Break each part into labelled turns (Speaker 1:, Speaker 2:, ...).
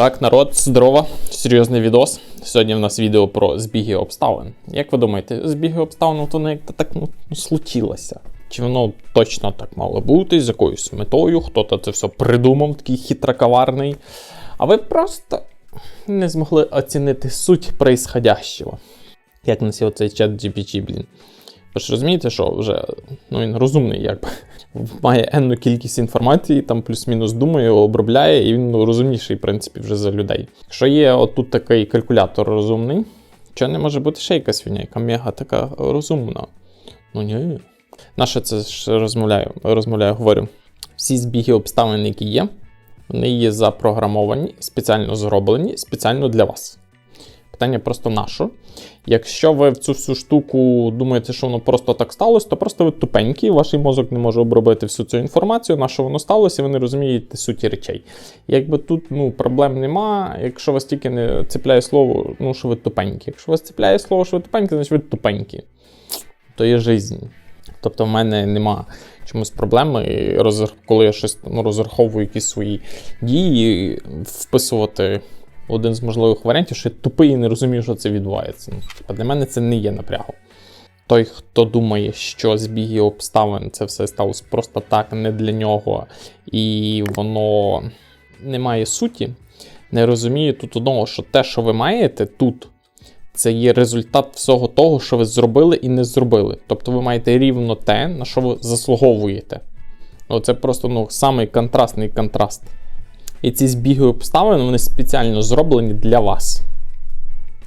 Speaker 1: Так, народ, здорово, серйозний відос. Сьогодні в нас відео про збіги обставин. Як ви думаєте, збіги обставин то не як так ну, случилося? Чи воно точно так мало бути з якоюсь метою? Хто-то це все придумав, такий хитроковарний. А ви просто не змогли оцінити суть происходящего. Як на оцей чат GPT, блін. Ви ж розумієте, що вже ну, він розумний, якби має енну кількість інформації, там плюс-мінус думає, обробляє, і він ну, розумніший, в принципі, вже за людей. Якщо є отут такий калькулятор розумний, що не може бути ще якась фігня, яка мега така розумна. Ну ні. Наше це ж розмовляю, розмовляю, говорю. Всі збіги обставин, які є, вони є запрограмовані, спеціально зроблені, спеціально для вас. Питання просто на що? Якщо ви в цю всю штуку думаєте, що воно просто так сталося, то просто ви тупенькі, ваш мозок не може обробити всю цю інформацію, на що воно сталося, і ви не розумієте суті речей. Якби тут ну, проблем нема, якщо вас тільки не цепляє слово, ну що ви тупенькі. Якщо вас цепляє слово, що ви тупенькі, значить ви тупенькі. То є жизнь. Тобто в мене нема чомусь проблеми, коли я щось ну, розраховую якісь свої дії, вписувати один з можливих варіантів, що я тупий і не розумію, що це відбувається. Ну, для мене це не є напрягом. Той, хто думає, що збіги обставин це все сталося просто так, не для нього, і воно не має суті, не розуміє тут одного, що те, що ви маєте тут, це є результат всього того, що ви зробили і не зробили. Тобто ви маєте рівно те, на що ви заслуговуєте. Ну, це просто ну, самий контрастний контраст. І ці збіги обставин вони спеціально зроблені для вас.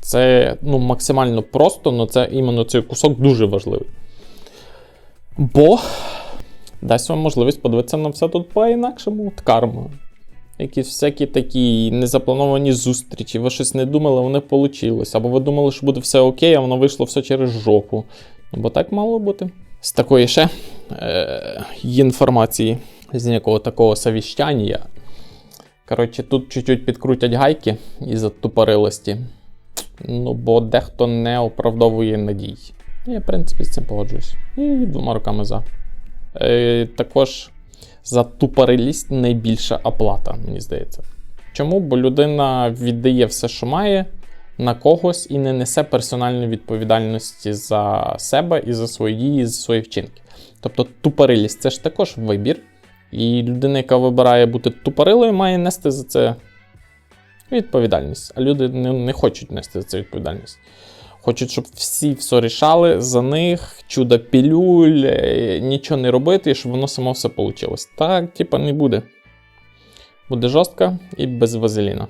Speaker 1: Це ну, максимально просто, але це іменно цей кусок дуже важливий. Бо дасть вам можливість подивитися на все тут по-інакшому. От. Якісь всякі такі незаплановані зустрічі, ви щось не думали, вони вийшло. Або ви думали, що буде все окей, а воно вийшло все через жопу. Ну, бо так мало бути. З такої ще е- інформації, з ніякого такого совіщання. Коротше, тут чуть-чуть підкрутять гайки із-за тупорилості. Ну, бо дехто не оправдовує надій. Я, в принципі, з цим погоджуюсь. І двома руками за. Е, також за тупорилість найбільша оплата, мені здається. Чому? Бо людина віддає все, що має, на когось і не несе персональної відповідальності за себе і за свої дії, і за свої вчинки. Тобто тупорилість це ж також вибір. І людина, яка вибирає бути тупорилою, має нести за це відповідальність. А люди не, не хочуть нести за це відповідальність. Хочуть, щоб всі все рішали за них, чудо пілюль, е, нічого не робити, і щоб воно само все вийшло. Так, типа, не буде. Буде жорстко і без вазеліна.